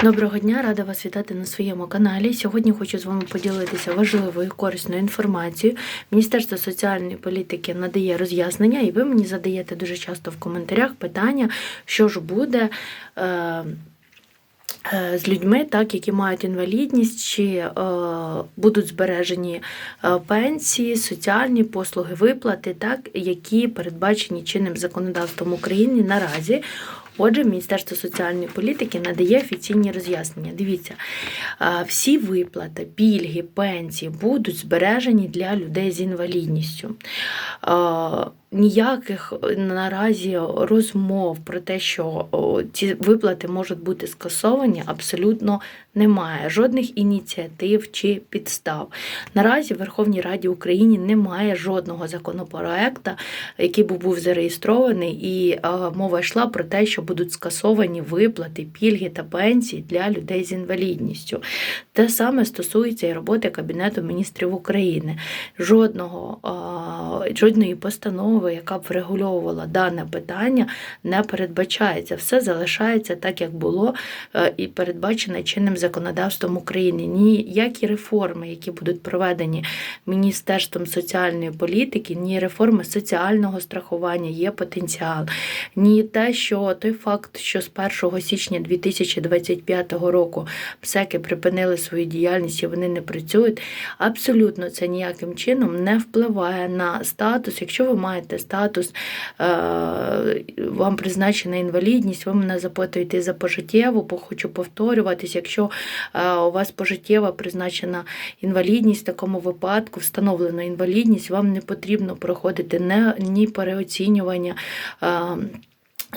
Доброго дня, рада вас вітати на своєму каналі. Сьогодні хочу з вами поділитися важливою корисною інформацією. Міністерство соціальної політики надає роз'яснення, і ви мені задаєте дуже часто в коментарях питання, що ж буде. Е, е, з людьми, так, які мають інвалідність, чи е, будуть збережені е, пенсії, соціальні послуги, виплати, так, які передбачені чинним законодавством України наразі. Отже, Міністерство соціальної політики надає офіційні роз'яснення. Дивіться, всі виплати, пільги, пенсії будуть збережені для людей з інвалідністю. Е, Ніяких наразі розмов про те, що ці виплати можуть бути скасовані, абсолютно немає. Жодних ініціатив чи підстав. Наразі в Верховній Раді України немає жодного законопроекту, який би був зареєстрований, і е, мова йшла про те, що будуть скасовані виплати, пільги та пенсії для людей з інвалідністю. Те саме стосується і роботи Кабінету міністрів України. Жодного, е, жодної постанови, яка б врегульовувала дане питання, не передбачається. Все залишається так, як було е, і передбачено чинним законодавством України. Ніякі реформи, які будуть проведені Міністерством соціальної політики, ні реформи соціального страхування є потенціал, ні те, що той факт, що з 1 січня 2025 року ПСЕКи припинили свою діяльність і вони не працюють. Абсолютно це ніяким чином не впливає на статус. Якщо ви маєте статус, е, вам призначена інвалідність, ви мене запитуєте за пожиттєву, бо хочу повторюватись, якщо е, у вас пожиттєва призначена інвалідність, в такому випадку встановлена інвалідність, вам не потрібно проходити ні переоцінювання.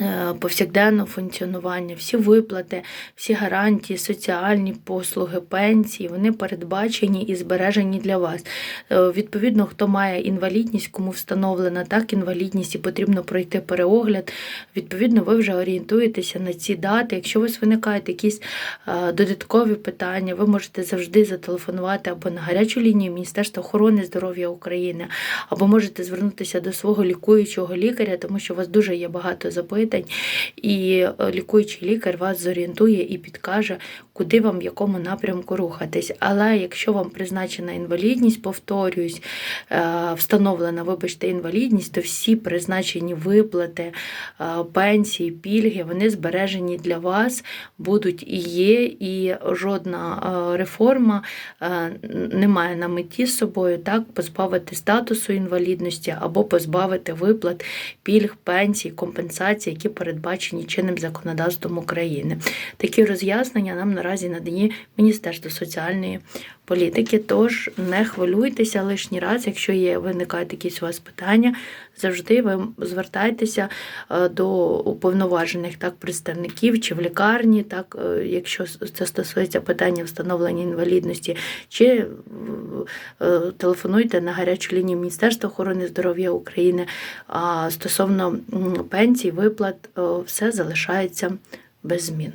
Е, Повсякденного функціонування, всі виплати, всі гарантії, соціальні послуги, пенсії, вони передбачені і збережені для вас. Е, Відповідно, хто має інвалідність, кому встановлена так інвалідність і потрібно пройти переогляд. Відповідно, ви вже орієнтуєтеся на ці дати. Якщо у вас виникають якісь е, додаткові питання, ви можете завжди зателефонувати або на гарячу лінію Міністерства охорони здоров'я України, або можете звернутися до свого лікуючого лікаря, тому що у вас дуже є багато запитань, і е, лікуючий лікар вас зорієнтує і підкаже, куди вам в якому напрямку рухатись. Але якщо вам призначена інвалідність, повторююсь, е, встановлена, вибачте, інвалідність, то всі призначені виплати, е, пенсії, пільги, вони збережені для вас, будуть і є, і жодна реформа не має на меті з собою так позбавити статусу інвалідності або позбавити виплат, пільг, пенсій, компенсацій, які передбачені чинним законодавством України. Такі роз'яснення нам наразі надає Міністерство соціальної політики. Тож не хвилюйтеся лишній раз, якщо є виникають якісь у вас питання, завжди ви звертайтеся е, до уповноважених так представників чи в лікарні, так е, якщо це стосується питання встановлення інвалідності, чи е, телефонуйте на гарячу лінію Міністерства охорони здоров'я України. А стосовно пенсій, виплат, все залишається без змін.